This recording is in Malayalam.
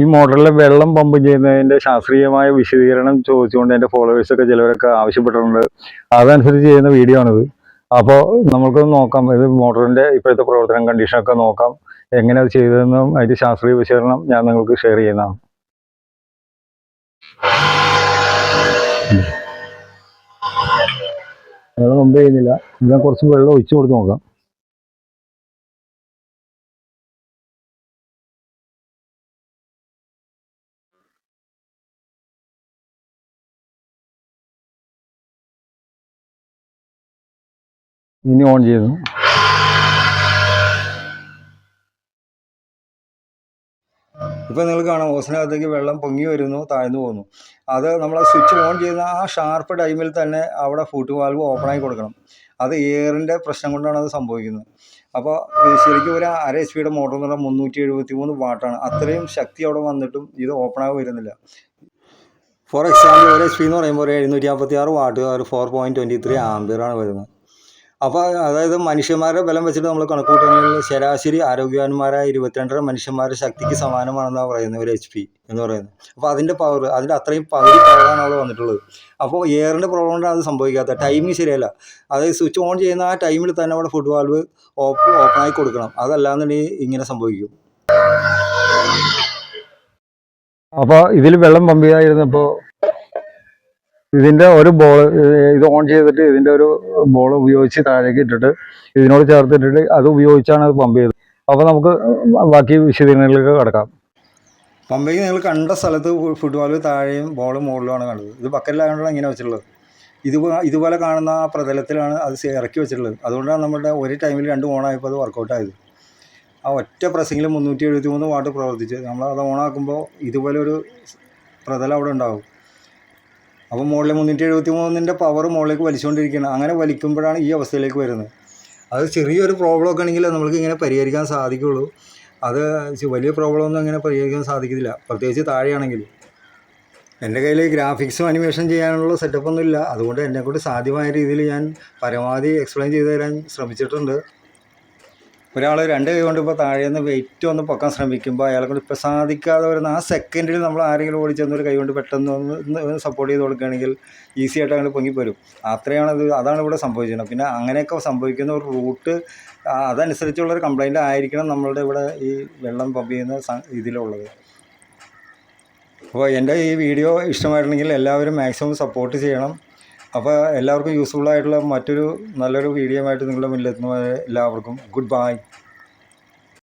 ഈ മോട്ടറിൽ വെള്ളം പമ്പ് ചെയ്യുന്നതിന്റെ ശാസ്ത്രീയമായ വിശദീകരണം ചോദിച്ചുകൊണ്ട് എന്റെ ഫോളോവേഴ്സൊക്കെ ചിലവരൊക്കെ ആവശ്യപ്പെട്ടിട്ടുണ്ട്. അതനുസരിച്ച് ചെയ്യുന്ന വീഡിയോ ആണിത്. അപ്പോൾ നമുക്ക് നോക്കാം. ഇത് മോട്ടറിന്റെ ഇപ്പോഴത്തെ പ്രവർത്തനം കണ്ടീഷനൊക്കെ നോക്കാം. എങ്ങനെ അത് ചെയ്തതെന്നും അതിന്റെ ശാസ്ത്രീയ വിശകലനം ഞാൻ നിങ്ങൾക്ക് ഷെയർ ചെയ്യുന്നതാണ്. വെള്ളം പമ്പ് ചെയ്യുന്നില്ല. ഞാൻ കുറച്ച് വെള്ളം ഒഴിച്ചു കൊടുത്ത് നോക്കാം. ഇനി ഓൺ ചെയ്തു. ഇപ്പോൾ നിങ്ങൾ കാണാം ഓസിനകത്തേക്ക് വെള്ളം പൊങ്ങി വരുന്നു താഴ്ന്നു പോകുന്നു. അത് നമ്മൾ സ്വിച്ച് ഓൺ ചെയ്യുന്ന ആ ഷാർപ്പ് ടൈമിൽ തന്നെ അവിടെ ഫൂട്ട് വാൽവ് ഓപ്പൺ ആയി കൊടുക്കണം. അത് എയറിന്റെ പ്രശ്നം കൊണ്ടാണ് അത് സംഭവിക്കുന്നത്. അപ്പോൾ ശരിക്കും ഒരു അര എച്ച് പിയുടെ മോട്ടർ എന്ന് പറഞ്ഞാൽ മുന്നൂറ്റി എഴുപത്തി മൂന്ന് വാട്ടാണ്. അത്രയും ശക്തി അവിടെ വന്നിട്ടും ഇത് ഓപ്പൺ ആയി വരുന്നില്ല. ഫോർ എക്സാമ്പിൾ ഒരു എച്ച് പി എന്ന് പറയുമ്പോൾ ഒരു എഴുന്നൂറ്റി അമ്പത്തി ആറ് വാട്ട് ഒരു ഫോർ പോയിന്റ് ട്വന്റി ത്രീ ആംബിയറാണ് വരുന്നത്. അപ്പോൾ അതായത് മനുഷ്യന്മാരുടെ ബലം വെച്ചിട്ട് നമ്മൾ കണക്ക് കൂട്ടുകയാണെങ്കിൽ ശരാശരി ആരോഗ്യവാന്മാരായ ഇരുപത്തിരണ്ടര മനുഷ്യന്മാരുടെ ശക്തിക്ക് സമാനമാണെന്നാണ് പറയുന്നത് ഒരു എച്ച് പി എന്ന് പറയുന്നത്. അപ്പോൾ അതിന്റെ പവർ അതിന്റെ അത്രയും പകുതി പവറാണ് അവിടെ വന്നിട്ടുള്ളത്. അപ്പോൾ എയറിന്റെ പ്രോബ്ലം കൊണ്ടാണ് അത് സംഭവിക്കാത്ത ടൈമിങ് ശരിയല്ല. അതായത് സ്വിച്ച് ഓൺ ചെയ്യുന്ന ആ ടൈമിൽ തന്നെ അവിടെ ഫുഡ് വാൽവ് ഓപ്പൺ ഓപ്പണായി കൊടുക്കണം. അതല്ലാന്നുണ്ടെങ്കിൽ ഇങ്ങനെ സംഭവിക്കും. അപ്പോൾ ഇതിൽ വെള്ളം പമ്പിയായിരുന്നപ്പോൾ ഇതിന്റെ ഒരു ബോൾ ഇത് ഓൺ ചെയ്തിട്ട് ഇതിന്റെ ഒരു ബോൾ ഉപയോഗിച്ച് താഴേക്ക് ഇട്ടിട്ട് ഇതിനോട് ചേർത്തിട്ടിട്ട് അത് ഉപയോഗിച്ചാണ് അത് പമ്പ് ചെയ്തത്. അപ്പോൾ നമുക്ക് ബാക്കി വിശദീകരണങ്ങളിലേക്ക് കടക്കാം. പമ്പയ്ക്ക് നിങ്ങൾ കണ്ട സ്ഥലത്ത് ഫുട്ബോൾ താഴെയും ബോൾ മുകളിലുമാണ് കണ്ടത്. ഇത് ബക്കറ്റിലായതുകൊണ്ടാണ് ഇങ്ങനെ വെച്ചിട്ടുള്ളത്. ഇത് ഇതുപോലെ കാണുന്ന ആ പ്രതലത്തിലാണ് അത് ഇറക്കി വെച്ചിട്ടുള്ളത്. അതുകൊണ്ടാണ് നമ്മുടെ ഒരു ടൈമിൽ രണ്ട് ഓണായപ്പോൾ അത് വർക്കൗട്ട് ആയത്. ആ ഒറ്റ പ്രസിംഗിൽ മുന്നൂറ്റി എഴുപത്തി മൂന്ന് വാട്ട് പ്രവർത്തിച്ച്. നമ്മൾ അത് ഓണാക്കുമ്പോൾ ഇതുപോലെ ഒരു പ്രതലം അവിടെ ഉണ്ടാവും. അപ്പോൾ മുകളിൽ മുന്നൂറ്റി എഴുപത്തി മൂന്നിന്റെ പവർ മുകളിലേക്ക് വലിച്ചുകൊണ്ടിരിക്കുകയാണ്. അങ്ങനെ വലിക്കുമ്പോഴാണ് ഈ അവസ്ഥയിലേക്ക് വരുന്നത്. അത് ചെറിയൊരു പ്രോബ്ലം ഒക്കെ ആണെങ്കിൽ നമുക്ക് ഇങ്ങനെ പരിഹരിക്കാൻ സാധിക്കുള്ളൂ. അത് വലിയ പ്രോബ്ലം ഒന്നും അങ്ങനെ പരിഹരിക്കാൻ സാധിക്കത്തില്ല. പ്രത്യേകിച്ച് താഴെയാണെങ്കിൽ. എന്റെ കയ്യിൽ ഗ്രാഫിക്സും അനിമേഷൻ ചെയ്യാനുള്ള സെറ്റപ്പ് ഒന്നും ഇല്ല അതുകൊണ്ട് എന്നെക്കൊണ്ട് സാധ്യമായ രീതിയിൽ ഞാൻ പരമാവധി എക്സ്പ്ലെയിൻ ചെയ്തു തരാൻ ശ്രമിച്ചിട്ടുണ്ട്. ഒരാൾ രണ്ട് കൈ കൊണ്ട് ഇപ്പോൾ നിന്ന് വെയിറ്റ് ഒന്ന് പൊക്കാൻ ശ്രമിക്കുമ്പോൾ അയാളെ കൊണ്ട് ഇപ്പോൾ സാധിക്കാതെ വരുന്ന ആ സെക്കൻഡിൽ നമ്മൾ ആരെങ്കിലും ഓടി ചെന്ന് ഒരു കൈ കൊണ്ട് പെട്ടെന്ന് ഒന്ന് സപ്പോർട്ട് ചെയ്ത് കൊടുക്കുകയാണെങ്കിൽ ഈസി ആയിട്ട് അങ്ങനെ പൊങ്ങിപ്പോരും അത്രയാണ് അത് അതാണ് ഇവിടെ സംഭവിച്ചിരുന്നത്. പിന്നെ അങ്ങനെയൊക്കെ സംഭവിക്കുന്ന ഒരു റൂട്ട് അതനുസരിച്ചുള്ള ഒരു കംപ്ലൈന്റ് ആയിരിക്കണം നമ്മളുടെ ഇവിടെ ഈ വെള്ളം പമ്പ് ചെയ്യുന്ന ഇതിലുള്ളത്. അപ്പോൾ എന്റെ ഈ വീഡിയോ ഇഷ്ടമായിട്ടുണ്ടെങ്കിൽ എല്ലാവരും മാക്സിമം സപ്പോർട്ട് ചെയ്യണം. അപ്പോൾ എല്ലാവർക്കും യൂസ്ഫുൾ ആയിട്ടുള്ള മറ്റൊരു നല്ലൊരു വീഡിയോ ആയിട്ട് നിങ്ങളുടെ മുന്നിലെത്തുന്നവരെ എല്ലാവർക്കും ഗുഡ് ബൈ